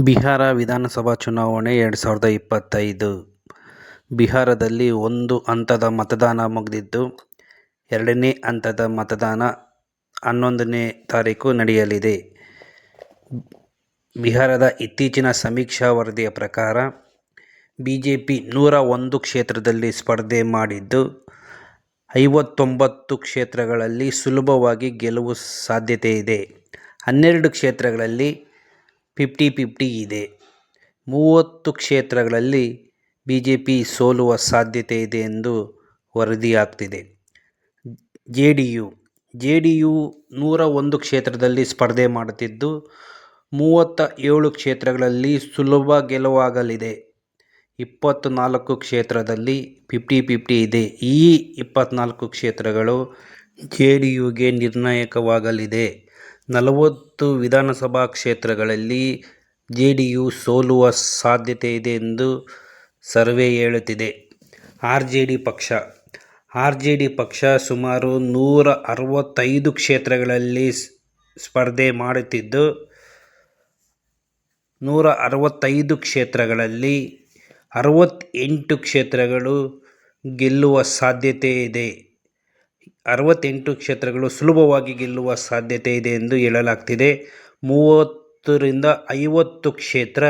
ಬಿಹಾರ ವಿಧಾನಸಭಾ ಚುನಾವಣೆ ಎರಡು ಸಾವಿರದ ಇಪ್ಪತ್ತೈದು. ಬಿಹಾರದಲ್ಲಿ ಒಂದು ಹಂತದ ಮತದಾನ ಮುಗಿದಿದ್ದು, ಎರಡನೇ ಹಂತದ ಮತದಾನ ಹನ್ನೊಂದನೇ ತಾರೀಕು ನಡೆಯಲಿದೆ. ಬಿಹಾರದ ಇತ್ತೀಚಿನ ಸಮೀಕ್ಷಾ ವರದಿಯ ಪ್ರಕಾರ ಬಿ ಜೆ ಪಿ ನೂರ ಒಂದು ಕ್ಷೇತ್ರದಲ್ಲಿ ಸ್ಪರ್ಧೆ ಮಾಡಿದ್ದು, ಐವತ್ತೊಂಬತ್ತು ಕ್ಷೇತ್ರಗಳಲ್ಲಿ ಸುಲಭವಾಗಿ ಗೆಲುವು ಸಾಧ್ಯತೆ ಇದೆ. ಹನ್ನೆರಡು ಕ್ಷೇತ್ರಗಳಲ್ಲಿ ಫಿಫ್ಟಿ ಫಿಫ್ಟಿ ಇದೆ. ಮೂವತ್ತು ಕ್ಷೇತ್ರಗಳಲ್ಲಿ ಬಿ ಜೆ ಪಿ ಸೋಲುವ ಸಾಧ್ಯತೆ ಇದೆ ಎಂದು ವರದಿಯಾಗ್ತಿದೆ. J D U. J D U ನೂರ ಒಂದು ಕ್ಷೇತ್ರದಲ್ಲಿ ಸ್ಪರ್ಧೆ ಮಾಡುತ್ತಿದ್ದು ಮೂವತ್ತ ಏಳು ಕ್ಷೇತ್ರಗಳಲ್ಲಿ ಸುಲಭ ಗೆಲುವಾಗಲಿದೆ. ಇಪ್ಪತ್ತ್ನಾಲ್ಕು ಕ್ಷೇತ್ರದಲ್ಲಿ ಫಿಫ್ಟಿ ಫಿಫ್ಟಿ ಇದೆ. ಈ ಇಪ್ಪತ್ತ್ನಾಲ್ಕು ಕ್ಷೇತ್ರಗಳು ಜೆ ಡಿ ಯುಗೆ ನಿರ್ಣಾಯಕವಾಗಲಿದೆ. ನಲವತ್ತು ವಿಧಾನಸಭಾ ಕ್ಷೇತ್ರಗಳಲ್ಲಿ ಜೆ ಡಿ ಯು ಸೋಲುವ ಸಾಧ್ಯತೆಯಿದೆ ಎಂದು ಸರ್ವೆ ಹೇಳುತ್ತಿದೆ. ಆರ್ ಜೆ ಡಿ ಪಕ್ಷ. ಆರ್ ಜೆ ಡಿ ಪಕ್ಷ ಸುಮಾರು ನೂರ ಅರವತ್ತೈದು ಕ್ಷೇತ್ರಗಳಲ್ಲಿ ಸ್ಪರ್ಧೆ ಮಾಡುತ್ತಿದ್ದು, ನೂರ ಅರವತ್ತೈದು ಕ್ಷೇತ್ರಗಳಲ್ಲಿ ಅರವತ್ತೆಂಟು ಕ್ಷೇತ್ರಗಳು ಗೆಲ್ಲುವ ಸಾಧ್ಯತೆ ಇದೆ. ಅರವತ್ತೆಂಟು ಕ್ಷೇತ್ರಗಳು ಸುಲಭವಾಗಿ ಗೆಲ್ಲುವ ಸಾಧ್ಯತೆ ಇದೆ ಎಂದು ಹೇಳಲಾಗ್ತಿದೆ. ಮೂವತ್ತರಿಂದ ಐವತ್ತು ಕ್ಷೇತ್ರ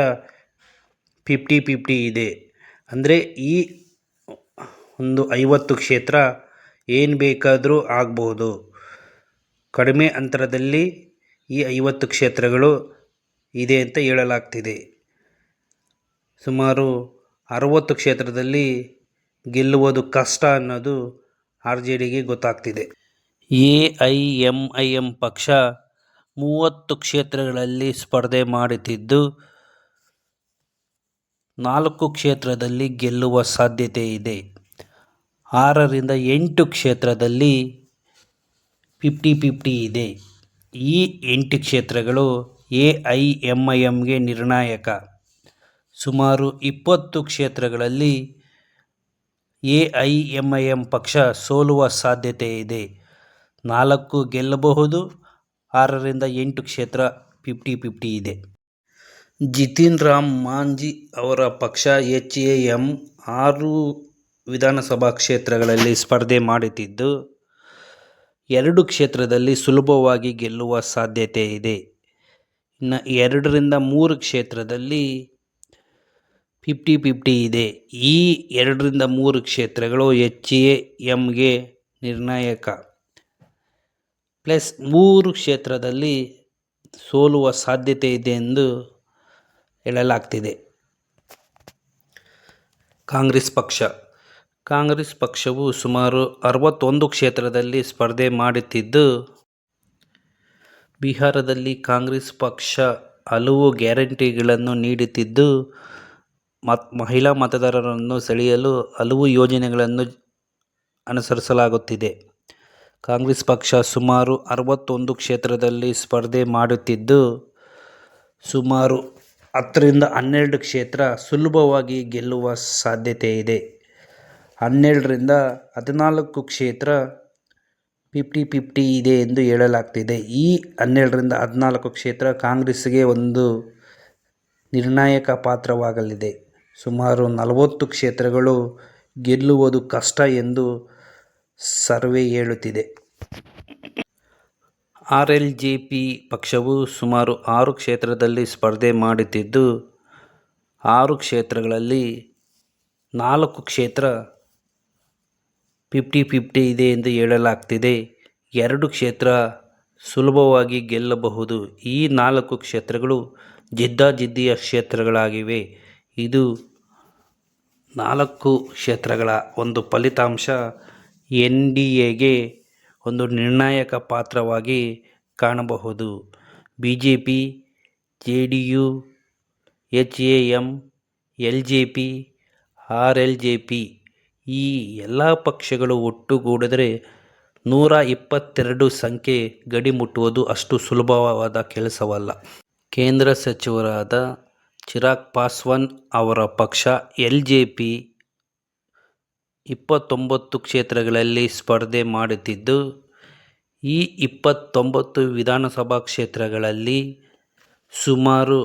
ಫಿಫ್ಟಿ ಫಿಫ್ಟಿ ಇದೆ. ಅಂದರೆ ಈ ಒಂದು ಐವತ್ತು ಕ್ಷೇತ್ರ ಏನು ಬೇಕಾದರೂ ಆಗ್ಬೋದು. ಕಡಿಮೆ ಅಂತರದಲ್ಲಿ ಈ ಐವತ್ತು ಕ್ಷೇತ್ರಗಳು ಇದೆ ಅಂತ ಹೇಳಲಾಗ್ತಿದೆ. ಸುಮಾರು ಅರವತ್ತು ಕ್ಷೇತ್ರದಲ್ಲಿ ಗೆಲ್ಲುವುದು ಕಷ್ಟ ಅನ್ನೋದು ಆರ್ ಜೆ ಡಿಗೆ ಗೊತ್ತಾಗ್ತಿದೆ. A I M I M ಪಕ್ಷ ಮೂವತ್ತು ಕ್ಷೇತ್ರಗಳಲ್ಲಿ ಸ್ಪರ್ಧೆ ಮಾಡುತ್ತಿದ್ದು, ನಾಲ್ಕು ಕ್ಷೇತ್ರದಲ್ಲಿ ಗೆಲ್ಲುವ ಸಾಧ್ಯತೆ ಇದೆ. ಆರರಿಂದ ಎಂಟು ಕ್ಷೇತ್ರದಲ್ಲಿ ಫಿಫ್ಟಿ ಫಿಫ್ಟಿ ಇದೆ. ಈ ಎಂಟು ಕ್ಷೇತ್ರಗಳು ಎ ಐ ಎಂ ಐ ಎಂಗೆ ನಿರ್ಣಾಯಕ. ಸುಮಾರು ಇಪ್ಪತ್ತು ಕ್ಷೇತ್ರಗಳಲ್ಲಿ A I M I M ಪಕ್ಷ ಸೋಲುವ ಸಾಧ್ಯತೆ ಇದೆ. ನಾಲ್ಕು ಗೆಲ್ಲಬಹುದು. ಆರರಿಂದ ಎಂಟು ಕ್ಷೇತ್ರ ಫಿಫ್ಟಿ ಫಿಫ್ಟಿ ಇದೆ. ಜಿತಿನ್ ರಾಮ್ ಮಾಂಜಿ ಅವರ ಪಕ್ಷ ಎಚ್ ಎ ಎಂ ಆರು ವಿಧಾನಸಭಾ ಕ್ಷೇತ್ರಗಳಲ್ಲಿ ಸ್ಪರ್ಧೆ ಮಾಡುತ್ತಿದ್ದು, ಎರಡು ಕ್ಷೇತ್ರದಲ್ಲಿ ಸುಲಭವಾಗಿ ಗೆಲ್ಲುವ ಸಾಧ್ಯತೆ ಇದೆ. ಇನ್ನು ಎರಡರಿಂದ ಮೂರು ಕ್ಷೇತ್ರದಲ್ಲಿ ಫಿಫ್ಟಿ ಫಿಫ್ಟಿ ಇದೆ. ಈ ಎರಡರಿಂದ ಮೂರು ಕ್ಷೇತ್ರಗಳು ಎಚ್ ಎ ಎಮ್ಗೆ ನಿರ್ಣಾಯಕ. ಪ್ಲಸ್ ಮೂರು ಕ್ಷೇತ್ರದಲ್ಲಿ ಸೋಲುವ ಸಾಧ್ಯತೆ ಇದೆ ಎಂದು ಹೇಳಲಾಗ್ತಿದೆ. ಕಾಂಗ್ರೆಸ್ ಪಕ್ಷ. ಕಾಂಗ್ರೆಸ್ ಪಕ್ಷವು ಸುಮಾರು ಅರವತ್ತೊಂದು ಕ್ಷೇತ್ರದಲ್ಲಿ ಸ್ಪರ್ಧೆ ಮಾಡುತ್ತಿದ್ದು, ಬಿಹಾರದಲ್ಲಿ ಕಾಂಗ್ರೆಸ್ ಪಕ್ಷ ಹಲವು ಗ್ಯಾರಂಟಿಗಳನ್ನು ನೀಡುತ್ತಿದ್ದು ಮತ್, ಮಹಿಳಾ ಮತದಾರರನ್ನು ಸೆಳೆಯಲು ಹಲವು ಯೋಜನೆಗಳನ್ನು ಅನುಸರಿಸಲಾಗುತ್ತಿದೆ. ಕಾಂಗ್ರೆಸ್ ಪಕ್ಷ ಸುಮಾರು ಅರವತ್ತೊಂದು ಕ್ಷೇತ್ರದಲ್ಲಿ ಸ್ಪರ್ಧೆ ಮಾಡುತ್ತಿದ್ದು, ಸುಮಾರು ಹತ್ತರಿಂದ ಹನ್ನೆರಡು ಕ್ಷೇತ್ರ ಸುಲಭವಾಗಿ ಗೆಲ್ಲುವ ಸಾಧ್ಯತೆ ಇದೆ. ಹನ್ನೆರಡರಿಂದ ಹದಿನಾಲ್ಕು ಕ್ಷೇತ್ರ ಫಿಫ್ಟಿ ಫಿಫ್ಟಿ ಇದೆ ಎಂದು ಹೇಳಲಾಗ್ತಿದೆ. ಈ ಹನ್ನೆರಡರಿಂದ ಹದಿನಾಲ್ಕು ಕ್ಷೇತ್ರ ಕಾಂಗ್ರೆಸ್ಗೆ ಒಂದು ನಿರ್ಣಾಯಕ ಪಾತ್ರವಾಗಲಿದೆ. ಸುಮಾರು ನಲವತ್ತು ಕ್ಷೇತ್ರಗಳು ಗೆಲ್ಲುವುದು ಕಷ್ಟ ಎಂದು ಸರ್ವೆ ಹೇಳುತ್ತಿದೆ. ಆರ್ ಎಲ್ ಜೆ ಪಿ ಪಕ್ಷವು ಸುಮಾರು ಆರು ಕ್ಷೇತ್ರದಲ್ಲಿ ಸ್ಪರ್ಧೆ ಮಾಡುತ್ತಿದ್ದು, ಆರು ಕ್ಷೇತ್ರಗಳಲ್ಲಿ ನಾಲ್ಕು ಕ್ಷೇತ್ರ ಫಿಫ್ಟಿ ಫಿಫ್ಟಿ ಇದೆ ಎಂದು ಹೇಳಲಾಗ್ತಿದೆ. ಎರಡು ಕ್ಷೇತ್ರ ಸುಲಭವಾಗಿ ಗೆಲ್ಲಬಹುದು. ಈ ನಾಲ್ಕು ಕ್ಷೇತ್ರಗಳು ಜಿದ್ದಾಜಿದ್ದಿಯ ಕ್ಷೇತ್ರಗಳಾಗಿವೆ. ಇದು ನಾಲ್ಕು ಕ್ಷೇತ್ರಗಳ ಒಂದು ಫಲಿತಾಂಶ. ಎನ್ ಡಿ ಎಗೆ ಒಂದು ನಿರ್ಣಾಯಕ ಪಾತ್ರವಾಗಿ ಕಾಣಬಹುದು. B J P, J D U, H A M L J P, R L J P ಈ ಎಲ್ಲ ಪಕ್ಷಗಳು ಒಟ್ಟುಗೂಡಿದರೆ ನೂರ ಇಪ್ಪತ್ತೆರಡು ಸಂಖ್ಯೆ ಗಡಿ ಮುಟ್ಟುವುದು ಅಷ್ಟು ಸುಲಭವಾದ ಕೆಲಸವಲ್ಲ. ಕೇಂದ್ರ ಸಚಿವರಾದ ಚಿರಾಗ್ ಪಾಸ್ವಾನ್ ಅವರ ಪಕ್ಷ ಎಲ್ ಜೆ ಪಿ ಇಪ್ಪತ್ತೊಂಬತ್ತು ಕ್ಷೇತ್ರಗಳಲ್ಲಿ ಸ್ಪರ್ಧೆ ಮಾಡುತ್ತಿದ್ದು, ಈ ಇಪ್ಪತ್ತೊಂಬತ್ತು ವಿಧಾನಸಭಾ ಕ್ಷೇತ್ರಗಳಲ್ಲಿ ಸುಮಾರು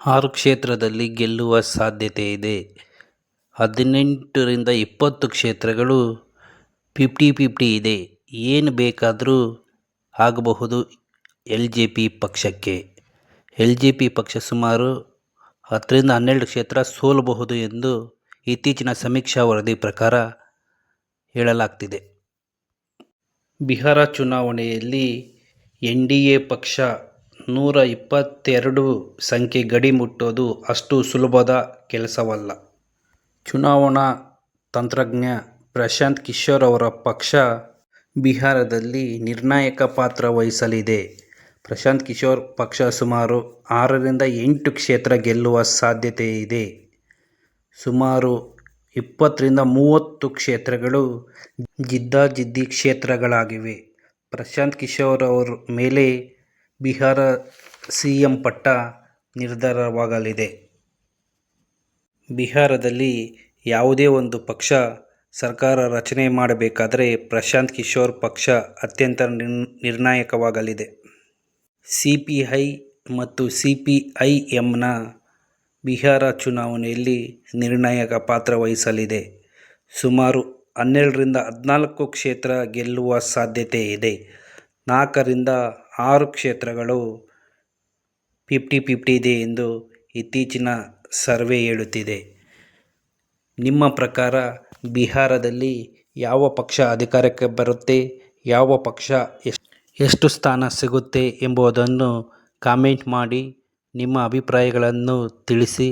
ಆರು ಕ್ಷೇತ್ರದಲ್ಲಿ ಗೆಲ್ಲುವ ಸಾಧ್ಯತೆ ಇದೆ. ಹದಿನೆಂಟರಿಂದ ಇಪ್ಪತ್ತು ಕ್ಷೇತ್ರಗಳು ಫಿಫ್ಟಿ ಫಿಫ್ಟಿ ಇದೆ. ಏನು ಬೇಕಾದರೂ ಆಗಬಹುದು ಎಲ್ ಜೆ ಪಿ ಪಕ್ಷಕ್ಕೆ. ಎಲ್ ಜೆ ಪಿ ಪಕ್ಷ ಸುಮಾರು ಹತ್ತರಿಂದ ಹನ್ನೆರಡು ಕ್ಷೇತ್ರ ಸೋಲಬಹುದು ಎಂದು ಇತ್ತೀಚಿನ ಸಮೀಕ್ಷಾ ವರದಿ ಪ್ರಕಾರ ಹೇಳಲಾಗ್ತಿದೆ. ಬಿಹಾರ ಚುನಾವಣೆಯಲ್ಲಿ ಎನ್ ಡಿ ಎ ಪಕ್ಷ ನೂರ ಇಪ್ಪತ್ತೆರಡು ಸಂಖ್ಯೆ ಗಡಿ ಮುಟ್ಟೋದು ಅಷ್ಟು ಸುಲಭದ ಕೆಲಸವಲ್ಲ. ಚುನಾವಣಾ ತಂತ್ರಜ್ಞ ಪ್ರಶಾಂತ್ ಕಿಶೋರ್ ಅವರ ಪಕ್ಷ ಬಿಹಾರದಲ್ಲಿ ನಿರ್ಣಾಯಕ ಪಾತ್ರ ವಹಿಸಲಿದೆ. ಪ್ರಶಾಂತ್ ಕಿಶೋರ್ ಪಕ್ಷ ಸುಮಾರು ಆರರಿಂದ ಎಂಟು ಕ್ಷೇತ್ರ ಗೆಲ್ಲುವ ಸಾಧ್ಯತೆ ಇದೆ. ಸುಮಾರು ಇಪ್ಪತ್ತರಿಂದ ಮೂವತ್ತು ಕ್ಷೇತ್ರಗಳು ಜಿದ್ದಾಜಿದ್ದಿ ಕ್ಷೇತ್ರಗಳಾಗಿವೆ. ಪ್ರಶಾಂತ್ ಕಿಶೋರ್ ಅವರ ಮೇಲೆ ಬಿಹಾರ ಸಿ ಎಂ ಪಟ್ಟ ನಿರ್ಧಾರವಾಗಲಿದೆ. ಬಿಹಾರದಲ್ಲಿ ಯಾವುದೇ ಒಂದು ಪಕ್ಷ ಸರ್ಕಾರ ರಚನೆ ಮಾಡಬೇಕಾದರೆ ಪ್ರಶಾಂತ್ ಕಿಶೋರ್ ಪಕ್ಷ ಅತ್ಯಂತ ನಿರ್ಣಾಯಕವಾಗಲಿದೆ. ಸಿ ಪಿ ಐ ಮತ್ತು ಸಿ ಪಿ ಐ ಎಮ್ನ ಬಿಹಾರ ಚುನಾವಣೆಯಲ್ಲಿ ನಿರ್ಣಾಯಕ ಪಾತ್ರ ವಹಿಸಲಿದೆ. ಸುಮಾರು ಹನ್ನೆರಡರಿಂದ ಹದಿನಾಲ್ಕು ಕ್ಷೇತ್ರ ಗೆಲ್ಲುವ ಸಾಧ್ಯತೆ ಇದೆ. ನಾಲ್ಕರಿಂದ ಆರು ಕ್ಷೇತ್ರಗಳು ಫಿಫ್ಟಿ ಫಿಫ್ಟಿ ಇದೆ ಎಂದು ಇತ್ತೀಚಿನ ಸರ್ವೆ ಹೇಳುತ್ತಿದೆ. ನಿಮ್ಮ ಪ್ರಕಾರ ಬಿಹಾರದಲ್ಲಿ ಯಾವ ಪಕ್ಷ ಅಧಿಕಾರಕ್ಕೆ ಬರುತ್ತೆ? ಯಾವ ಪಕ್ಷ ಎಷ್ಟು ಎಷ್ಟು ಸ್ಥಾನ ಸಿಗುತ್ತೆ ಎಂಬುದನ್ನು ಕಾಮೆಂಟ್ ಮಾಡಿ ನಿಮ್ಮ ಅಭಿಪ್ರಾಯಗಳನ್ನು ತಿಳಿಸಿ.